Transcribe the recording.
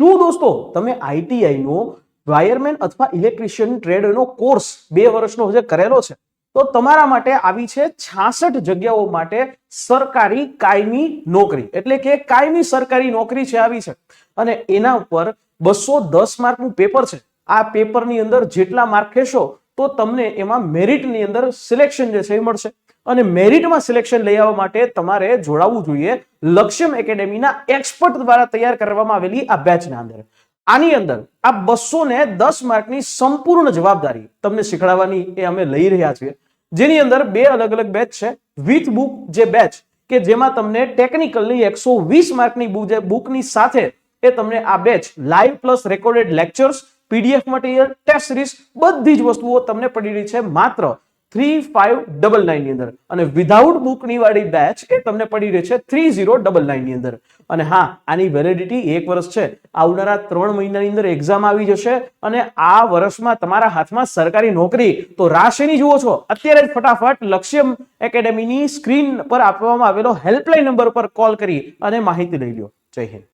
શું દોસ્તો? તમે આઈટીઆઈ નો વાયરમેન અથવા ઇલેક્ટ્રિશિયન ટ્રેડનો કોર્સ બે વર્ષનો જે કરેલો છે, તો તમારા માટે આવી છે છાસઠ જગ્યાઓ માટે સરકારી કાયમી નોકરી. એટલે કે કાયમી સરકારી નોકરી છે આવી છે. અને એના ઉપર બસો દસ માર્કનું પેપર છે. આ પેપરની અંદર જેટલા માર્ક કહેશો તો તમને એમાં મેરિટની અંદર સિલેક્શન જે છે એ મળશે. અને મેરિટમાં સિલેક્શન લઈ આવવા માટે તમારે જોડાવવું જોઈએ. લક્ષ્યમ એકેડેમીના એક્સપર્ટ દ્વારા તૈયાર કરવામાં આવેલી આ બેચના અંદર. આની અંદર આ બસો ને દસ માર્કની સંપૂર્ણ જવાબદારી તમને શીખડાવવાની એ અમે લઈ રહ્યા છીએ. જેની અંદર બે અલગ અલગ બેચ છે. વિથ બુક જે બેચ કે જેમાં તમને ટેકનિકલની એકસો વીસ માર્કની બુકની સાથે એ તમને આ batch live plus recorded lectures PDF material test series બધી જ વસ્તુઓ તમને પડી રહી છે. માત્ર થ્રી ફાઈવ ડબલ નાઇનની અંદર. અને વિધાઉટ બુકની વાળી બેચ એ તમને પડી રહી છે થ્રી ઝીરો ડબલ નાઇનની અંદર. અને હા, આની વેલિડિટી એક વર્ષ છે. આવનારા ત્રણ મહિનાની અંદર એક્ઝામ આવી જશે અને આ વર્ષમાં તમારા હાથમાં સરકારી નોકરી. તો રાશિની જુઓ છો, અત્યારે જ ફટાફટ લક્ષ્યમ એકેડેમીની સ્ક્રીન પર આપવામાં આવેલો હેલ્પલાઇન નંબર પર કોલ કરી અને માહિતી લઈ લો જય હિન્દ.